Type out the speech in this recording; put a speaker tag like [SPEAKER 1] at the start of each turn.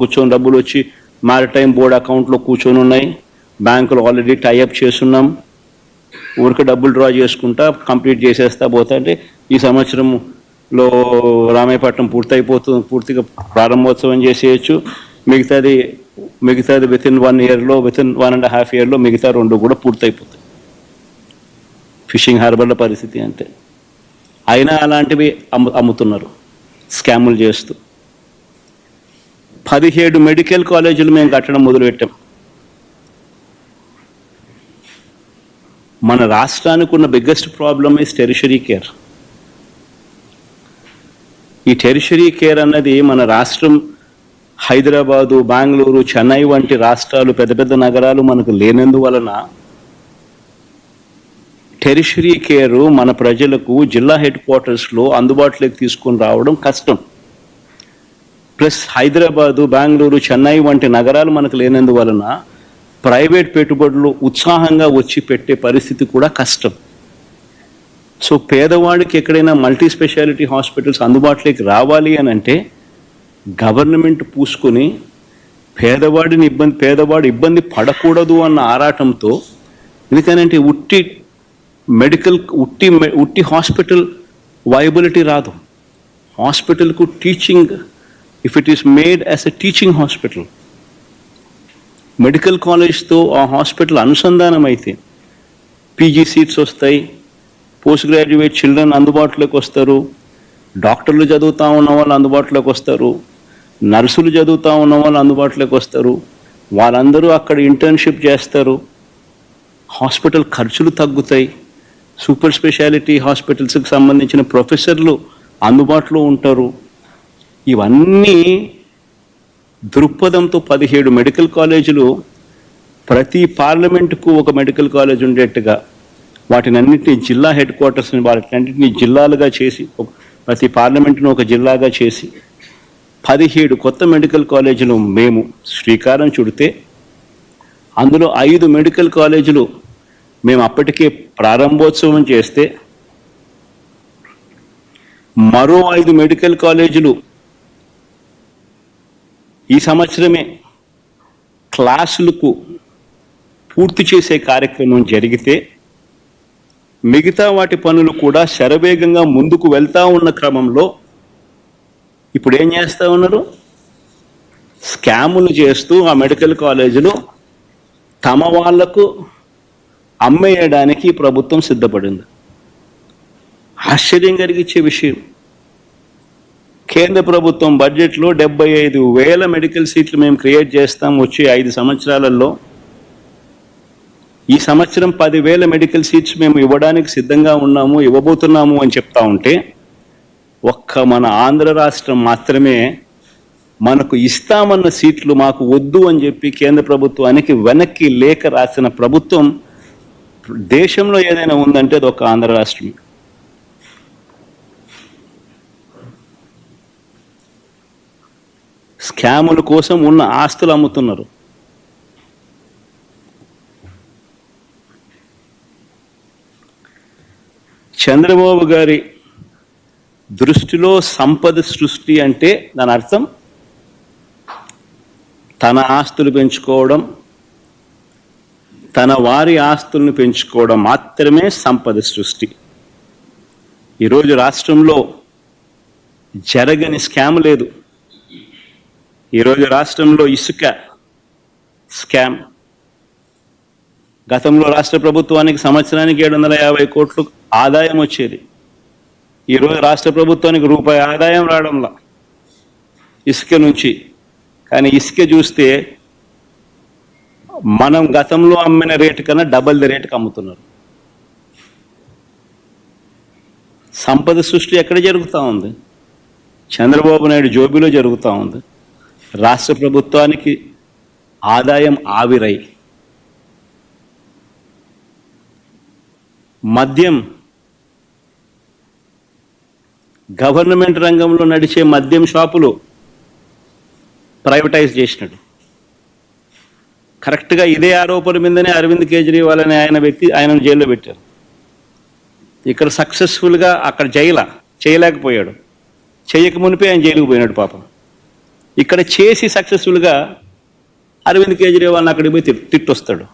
[SPEAKER 1] కూర్చొని డబ్బులు వచ్చి మారిటైమ్ బోర్డ్ అకౌంట్లో కూర్చొని ఉన్నాయి. బ్యాంకులు ఆల్రెడీ టైఅప్ చేస్తున్నాం. ఊరికి డబ్బులు డ్రా చేసుకుంటా కంప్లీట్ చేసేస్తా పోతా అంటే ఈ సంవత్సరంలో రామాయపట్నం పూర్తయిపోతుంది పూర్తిగా ప్రారంభోత్సవం చేసేయచ్చు. మిగతాది మిగతాది విత్ ఇన్ వన్ ఇయర్లో within one and half ఇయర్లో మిగతా రెండు కూడా పూర్తయిపోతాయి. ఫిషింగ్ హార్బర్ల పరిస్థితి అంటే. అయినా అలాంటివి అమ్ము అమ్ముతున్నారు. స్కాములు చేస్తూ. పదిహేడు మెడికల్ కాలేజీలు మేము కట్టడం మొదలుపెట్టాం. మన రాష్ట్రానికి ఉన్న biggest problem is tertiary care ఈ టెరిషరీ కేర్ అన్నది మన రాష్ట్రం హైదరాబాదు బెంగళూరు చెన్నై వంటి రాష్ట్రాలు పెద్ద పెద్ద నగరాలు మనకు లేనందువలన టెరిషరీ కేరు మన ప్రజలకు జిల్లా హెడ్ క్వార్టర్స్లో అందుబాటులోకి తీసుకొని రావడం కష్టం. ప్లస్ హైదరాబాదు బెంగళూరు చెన్నై వంటి నగరాలు మనకు లేనందువలన ప్రైవేట్ పెట్టుబడులు ఉత్సాహంగా వచ్చి పెట్టే పరిస్థితి కూడా కష్టం. సో పేదవాడికి ఎక్కడైనా మల్టీ స్పెషాలిటీ హాస్పిటల్స్ అందుబాటులోకి రావాలి అని అంటే గవర్నమెంట్ పూసుకొని పేదవాడిని ఇబ్బంది పేదవాడు ఇబ్బంది పడకూడదు అన్న ఆరాటంతో ఎందుకనంటే ఉట్టి మెడికల్ ఉట్టి ఉట్టి హాస్పిటల్ వైబిలిటీ రాదు. హాస్పిటల్కు teaching if it is made as a teaching hospital medical కాలేజ్తో ఆ హాస్పిటల్ అనుసంధానం అయితే పీజీ సీట్స్ వస్తాయి పోస్ట్ గ్రాడ్యుయేట్ చిల్డ్రన్ అందుబాటులోకి వస్తారు డాక్టర్లు చదువుతూ ఉన్న వాళ్ళు అందుబాటులోకి వస్తారు నర్సులు చదువుతూ ఉన్న వాళ్ళు అందుబాటులోకి వస్తారు వాళ్ళందరూ అక్కడ ఇంటర్న్షిప్ చేస్తారు హాస్పిటల్ ఖర్చులు తగ్గుతాయి సూపర్ స్పెషాలిటీ హాస్పిటల్స్కి సంబంధించిన ప్రొఫెసర్లు అందుబాటులో ఉంటారు ఇవన్నీ దృక్పథంతో పదిహేడు మెడికల్ కాలేజీలు ప్రతి పార్లమెంటుకు ఒక మెడికల్ కాలేజ్ ఉండేట్టుగా వాటిని అన్నింటినీ జిల్లా హెడ్ క్వార్టర్స్ని వాటినన్నింటినీ జిల్లాలుగా చేసి ప్రతి పార్లమెంటును ఒక జిల్లాగా చేసి పదిహేడు కొత్త మెడికల్ కాలేజీలు మేము శ్రీకారం చుడితే అందులో ఐదు మెడికల్ కాలేజీలు మేము అప్పటికే ప్రారంభోత్సవం చేస్తే మరో ఐదు మెడికల్ కాలేజీలు ఈ సంవత్సరమే క్లాసులకు పూర్తి చేసే కార్యక్రమం జరిగితే మిగతా వాటి పనులు కూడా శరవేగంగా ముందుకు వెళ్తా ఉన్న క్రమంలో ఇప్పుడు ఏం చేస్తా ఉన్నారు? స్కాములు చేస్తూ ఆ మెడికల్ కాలేజీలో తమ వాళ్ళకు అమ్మేయడానికి ప్రభుత్వం సిద్ధపడింది. ఆశ్చర్యం కలిగించే విషయం. కేంద్ర ప్రభుత్వం బడ్జెట్లో డెబ్బై ఐదు వేల మెడికల్ సీట్లు మేము క్రియేట్ చేస్తాం వచ్చే ఐదు సంవత్సరాలలో. ఈ సంవత్సరం పదివేల మెడికల్ సీట్స్ మేము ఇవ్వడానికి సిద్ధంగా ఉన్నాము ఇవ్వబోతున్నాము అని చెప్తా ఉంటే ఒక్క మన ఆంధ్ర రాష్ట్రం మాత్రమే మనకు ఇస్తామన్న సీట్లు మాకు వద్దు అని చెప్పి కేంద్ర ప్రభుత్వానికి వెనక్కి లేఖ రాసిన ప్రభుత్వం దేశంలో ఏదైనా ఉందంటే అది ఒక ఆంధ్ర రాష్ట్రం స్కాముల కోసం ఉన్న ఆస్తులు అమ్ముతున్నారు. చంద్రబాబు గారి దృష్టిలో సంపద సృష్టి అంటే దాని అర్థం తన ఆస్తులు పెంచుకోవడం తన వారి ఆస్తులను పెంచుకోవడం మాత్రమే సంపద సృష్టి. ఈరోజు రాష్ట్రంలో జరగని స్కామ్ లేదు. ఈరోజు రాష్ట్రంలో ఇసుక స్కామ్. గతంలో రాష్ట్ర ప్రభుత్వానికి సంవత్సరానికి ఏడు వందల యాభై కోట్లు ఆదాయం వచ్చేది. ఈరోజు రాష్ట్ర ప్రభుత్వానికి రూపాయి ఆదాయం రావడంలా ఇసుక నుంచి. కానీ ఇసుక చూస్తే మనం గతంలో అమ్మిన రేటు కన్నా డబల్ ది రేటుకి అమ్ముతున్నారు. సంపద సృష్టి ఎక్కడ జరుగుతూ ఉంది? చంద్రబాబు నాయుడు జోబిలో జరుగుతూ ఉంది. రాష్ట్ర ప్రభుత్వానికి ఆదాయం ఆవిరై. మద్యం గవర్నమెంట్ రంగంలో నడిచే మద్యం షాపులు ప్రైవేటైజ్ చేసినాడు. కరెక్ట్గా ఇదే ఆరోపణ మీదనే అరవింద్ కేజ్రీవాల్ అనే ఆయన వ్యక్తి ఆయనను జైల్లో పెట్టారు. ఇక్కడ సక్సెస్ఫుల్గా అక్కడ జైల చేయలేకపోయాడు. చేయక మునిపే ఆయన జైలుకు పోయినాడు పాపం. ఇక్కడ చేసి సక్సెస్ఫుల్గా అరవింద్ కేజ్రీవాల్ని అక్కడికి పోయి తిట్టొస్తాడు.